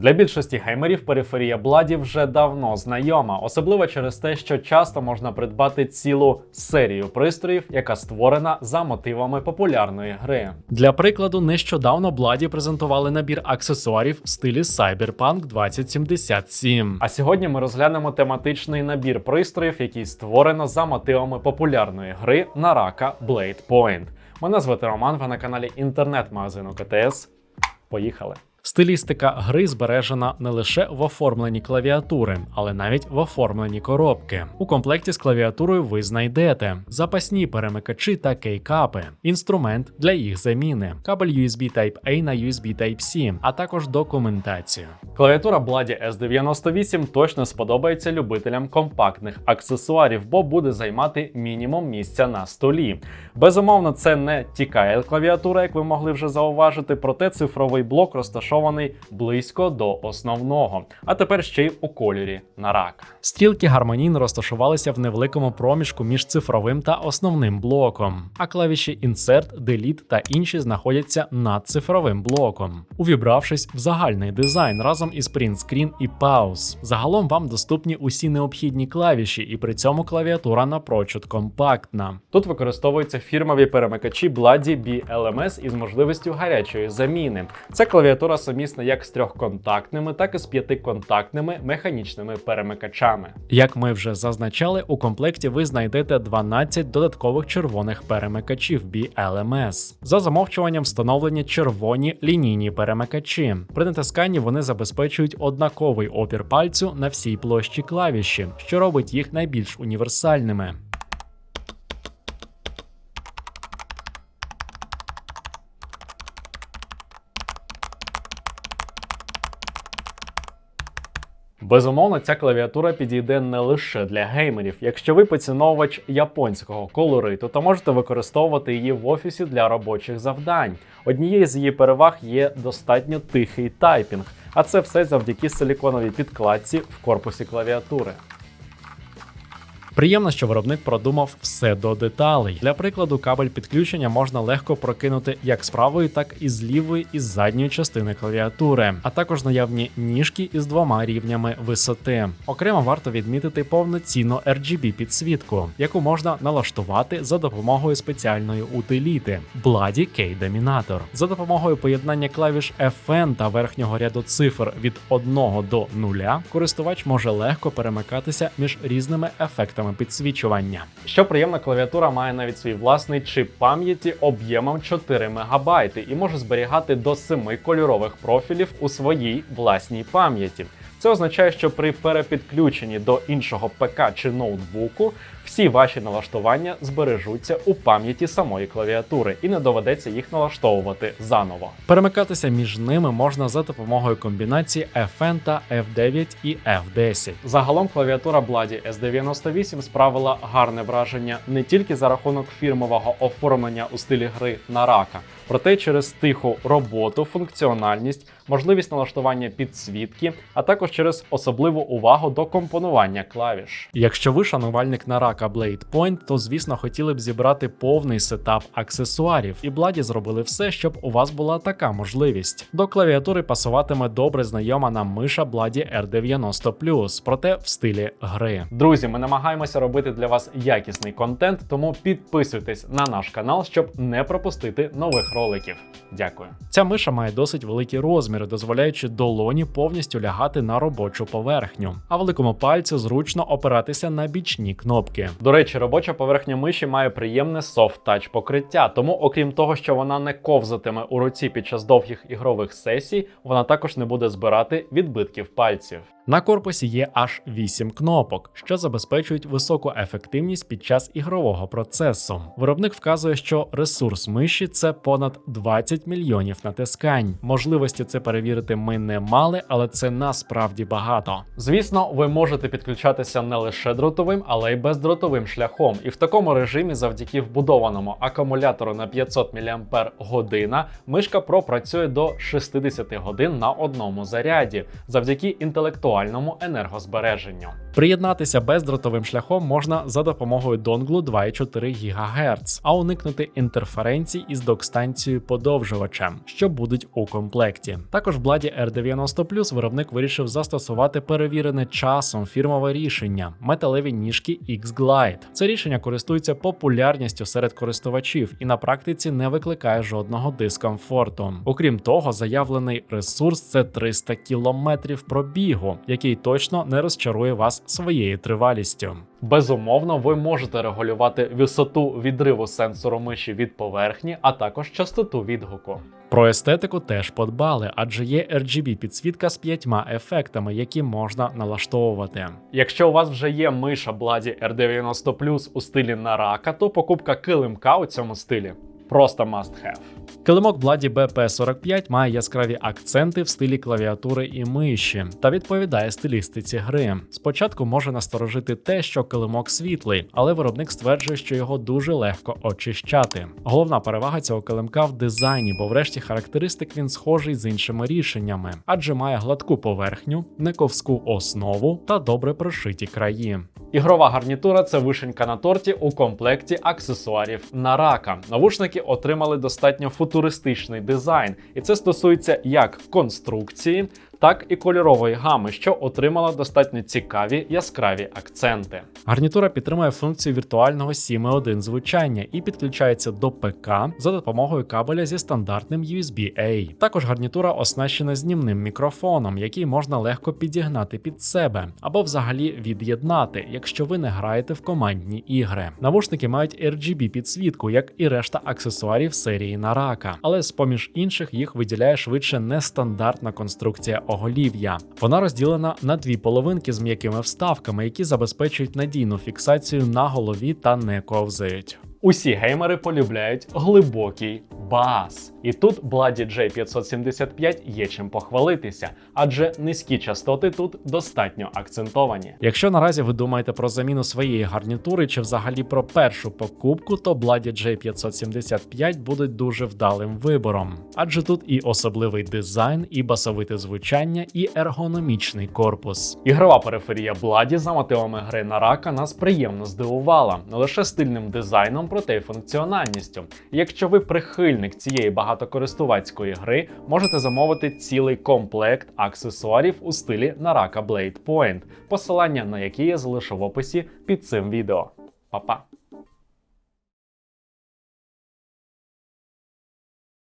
Для більшості геймерів периферія Бладі вже давно знайома, особливо через те, що часто можна придбати цілу серію пристроїв, яка створена за мотивами популярної гри. Для прикладу, нещодавно Бладі презентували набір аксесуарів в стилі Cyberpunk 2077. А сьогодні ми розглянемо тематичний набір пристроїв, який створено за мотивами популярної гри Naraka Blade Point. Мене звати Роман, ви на каналі інтернет-магазину КТС. Поїхали! Стилістика гри збережена не лише в оформленні клавіатури, але навіть в оформленні коробки. У комплекті з клавіатурою ви знайдете запасні перемикачі та кейкапи, інструмент для їх заміни, кабель USB Type-A на USB Type-C, а також документацію. Клавіатура Bloody S98 точно сподобається любителям компактних аксесуарів, бо буде займати мінімум місця на столі. Безумовно, це не TKL клавіатура, як ви могли вже зауважити, проте цифровий блок розташований близько до основного, а тепер ще й у кольорі на рак. Стрілки гармонійно розташувалися в невеликому проміжку між цифровим та основним блоком, а клавіші Insert, Delete та інші знаходяться над цифровим блоком. Увібравшись в загальний дизайн разом із Print Screen і Pause, загалом вам доступні усі необхідні клавіші, і при цьому клавіатура напрочуд компактна. Тут використовуються фірмові перемикачі Bloody BLMS із можливістю гарячої заміни. Це клавіатура сумісна як з трьохконтактними, так і з п'ятиконтактними механічними перемикачами. Як ми вже зазначали, у комплекті ви знайдете 12 додаткових червоних перемикачів BLMS. За замовчуванням встановлені червоні лінійні перемикачі. При натисканні вони забезпечують однаковий опір пальцю на всій площі клавіші, що робить їх найбільш універсальними. Безумовно, ця клавіатура підійде не лише для геймерів. Якщо ви поціновувач японського колориту, то можете використовувати її в офісі для робочих завдань. Однією з її переваг є достатньо тихий тайпінг, а це все завдяки силіконовій підкладці в корпусі клавіатури. Приємно, що виробник продумав все до деталей. Для прикладу, кабель підключення можна легко прокинути як з правої, так і з лівої і з задньої частини клавіатури, а також наявні ніжки із двома рівнями висоти. Окремо варто відмітити повноцінну RGB підсвітку, яку можна налаштувати за допомогою спеціальної утиліти Bloody Key Dominator. За допомогою поєднання клавіш FN та верхнього ряду цифр від 1 до 0 користувач може легко перемикатися між різними ефектами підсвічування. Що приємно, клавіатура має навіть свій власний чип пам'яті об'ємом 4 МБ і може зберігати до 7 кольорових профілів у своїй власній пам'яті. Це означає, що при перепідключенні до іншого ПК чи ноутбуку всі ваші налаштування збережуться у пам'яті самої клавіатури і не доведеться їх налаштовувати заново. Перемикатися між ними можна за допомогою комбінації FN та F9 і F10. Загалом клавіатура Bloody S98 справила гарне враження не тільки за рахунок фірмового оформлення у стилі гри на рака, проте через тиху роботу, функціональність, можливість налаштування підсвітки, а також через особливу увагу до компонування клавіш. Якщо ви шанувальник Naraka Blade Point, то звісно хотіли б зібрати повний сетап аксесуарів, і Бладі зробили все, щоб у вас була така можливість. До клавіатури пасуватиме добре знайома нам миша Bloody R90 проте в стилі гри. Друзі, ми намагаємося робити для вас якісний контент, тому підписуйтесь на наш канал, щоб не пропустити нових роликів. Дякую. Ця миша має досить великі розміри, дозволяючи долоні повністю лягати на робочу поверхню, а великому пальцю зручно опиратися на бічні кнопки. До речі, робоча поверхня миші має приємне софт-тач покриття, тому, окрім того, що вона не ковзатиме у руці під час довгих ігрових сесій, вона також не буде збирати відбитків пальців. На корпусі є аж 8 кнопок, що забезпечують високу ефективність під час ігрового процесу. Виробник вказує, що ресурс миші це понад 20 мільйонів натискань. Можливості це перевірити ми не мали, але це насправді багато. Звісно, ви можете підключатися не лише дротовим, але й бездротовим шляхом. І в такому режимі, завдяки вбудованому акумулятору на 500 мАч, мишка Pro працює до 60 годин на одному заряді, завдяки інтелектуальному енергозбереженню. Приєднатися бездротовим шляхом можна за допомогою донглу 2,4 ГГц, а уникнути інтерференцій із док-станцією подовжувачем, що будуть у комплекті. Також в Бладі R90 виробник вирішив застосувати перевірене часом фірмове рішення металеві ніжки X-Glide. Це рішення користується популярністю серед користувачів і на практиці не викликає жодного дискомфорту. Окрім того, заявлений ресурс це 300 кілометрів пробігу, який точно не розчарує вас своєю тривалістю. Безумовно, ви можете регулювати висоту відриву сенсору миші від поверхні, а також частоту відгуку. Про естетику теж подбали, адже є RGB підсвітка з п'ятьма ефектами, які можна налаштовувати. Якщо у вас вже є миша Бладі R90 у стилі Нарака, то покупка килимка у цьому стилі просто must have. Килимок Бладі BP45 має яскраві акценти в стилі клавіатури і миші та відповідає стилістиці гри. Спочатку може насторожити те, що килимок світлий, але виробник стверджує, що його дуже легко очищати. Головна перевага цього килимка в дизайні, бо врешті характеристик він схожий з іншими рішеннями, адже має гладку поверхню, нековську основу та добре прошиті краї. Ігрова гарнітура це вишенька на торті у комплекті аксесуарів на рака. Навушники отримали достатньо футуристичний дизайн, і це стосується як конструкції, так і кольорової гами, що отримала достатньо цікаві яскраві акценти. Гарнітура підтримує функцію віртуального 7.1 звучання і підключається до ПК за допомогою кабеля зі стандартним USB-A. Також гарнітура оснащена знімним мікрофоном, який можна легко підігнати під себе або взагалі від'єднати, якщо ви не граєте в командні ігри. Навушники мають RGB підсвітку, як і решта аксесуарів серії Нарaka, але з поміж інших їх виділяє швидше нестандартна конструкція оголів'я. Вона розділена на дві половинки з м'якими вставками, які забезпечують надійну фіксацію на голові та не ковзають. Усі геймери полюбляють глибокий бас. І тут Bloody J575 є чим похвалитися, адже низькі частоти тут достатньо акцентовані. Якщо наразі ви думаєте про заміну своєї гарнітури чи взагалі про першу покупку, то Bloody J575 будуть дуже вдалим вибором, адже тут і особливий дизайн, і басовите звучання, і ергономічний корпус. Ігрова периферія Bloody за мотивами гри на рака нас приємно здивувала, не лише стильним дизайном, проте й функціональністю. Якщо ви прихильник цієї багатокористувацької гри, можете замовити цілий комплект аксесуарів у стилі Naraka Blade Point, посилання на які я залишу в описі під цим відео. Па-па!